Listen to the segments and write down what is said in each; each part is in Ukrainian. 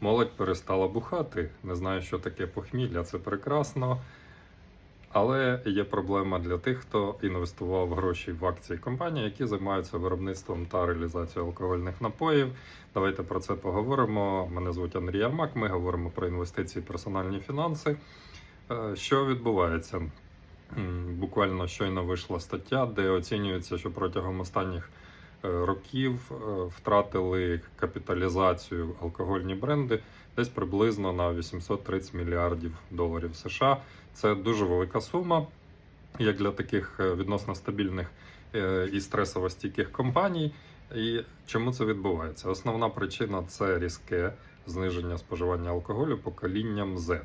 Молодь перестала бухати. Не знаю, що таке похмілля, це прекрасно. Але є проблема для тих, хто інвестував гроші в акції компанії, які займаються виробництвом та реалізацією алкогольних напоїв. Давайте про це поговоримо. Мене звуть Андрій Ярмак. Ми говоримо про інвестиції, персональні фінанси. Е, Що відбувається? Буквально щойно вийшла стаття, де оцінюється, що протягом останніх років е, втратили капіталізацію алкогольні бренди десь приблизно на 830 мільярдів доларів США. Це дуже велика сума, як для таких е, відносно стабільних е, і стресово стійких компаній. І чому це відбувається? Основна причина це різке зниження споживання алкоголю поколінням Z.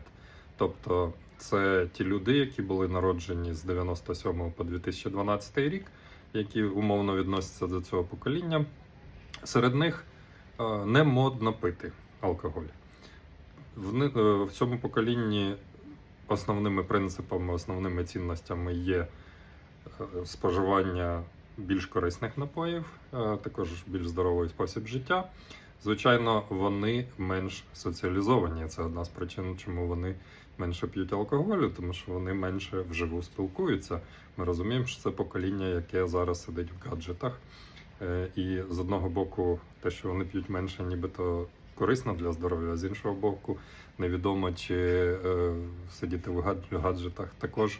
Тобто це ті люди, які були народжені з 97 по 2012 рік, які умовно відносяться до цього покоління. Серед них е, не модно пити алкоголь. Е, в цьому поколінні основними принципами, основними цінностями є е, споживання більш корисних напоїв, також більш здоровий спосіб життя. Звичайно, вони менш соціалізовані. Це одна з причин, чому вони менше п'ють алкоголю, тому що вони менше вживу спілкуються. Ми розуміємо, що це покоління, яке зараз сидить в гаджетах. Е, І з одного боку, те, що вони п'ють менше, нібито корисно для здоров'я, а з іншого боку, невідомо чи е, сидіти в гаджетах також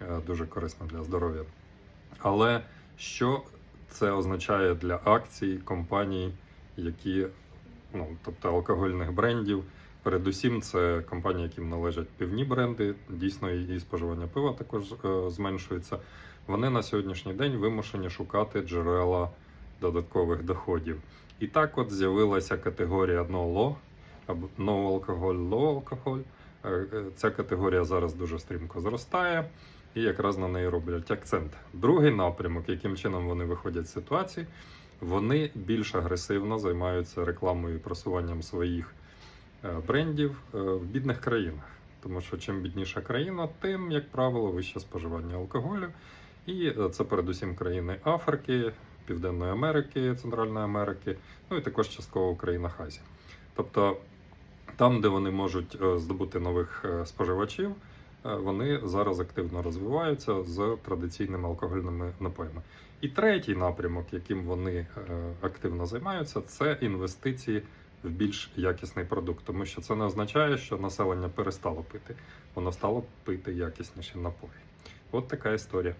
е, дуже корисно для здоров'я. Але що це означає для акцій, компаній, які, ну, тобто алкогольних брендів? Передусім, це компанії, яким належать пивні бренди. Дійсно, і споживання пива також е, зменшується. Вони на сьогоднішній день вимушені шукати джерела додаткових доходів. І так от з'явилася категорія no law, no alcohol, low alcohol. Е, е, Ця категорія зараз дуже стрімко зростає, і якраз на неї роблять акцент. Другий напрямок, яким чином вони виходять з ситуації, вони більш агресивно займаються рекламою і просуванням своїх е, брендів е, в бідних країнах. Тому що чим бідніша країна, тим, як правило, вище споживання алкоголю. І е, це передусім країни Африки, Південної Америки, Центральної Америки, ну і також частково в країнах Азії. Тобто там, де вони можуть здобути нових споживачів, вони зараз активно розвиваються з традиційними алкогольними напоями. І третій напрямок, яким вони е, активно займаються, це інвестиції в більш якісний продукт, тому що це не означає, що населення перестало пити, воно стало пити якісніші напої. От така історія.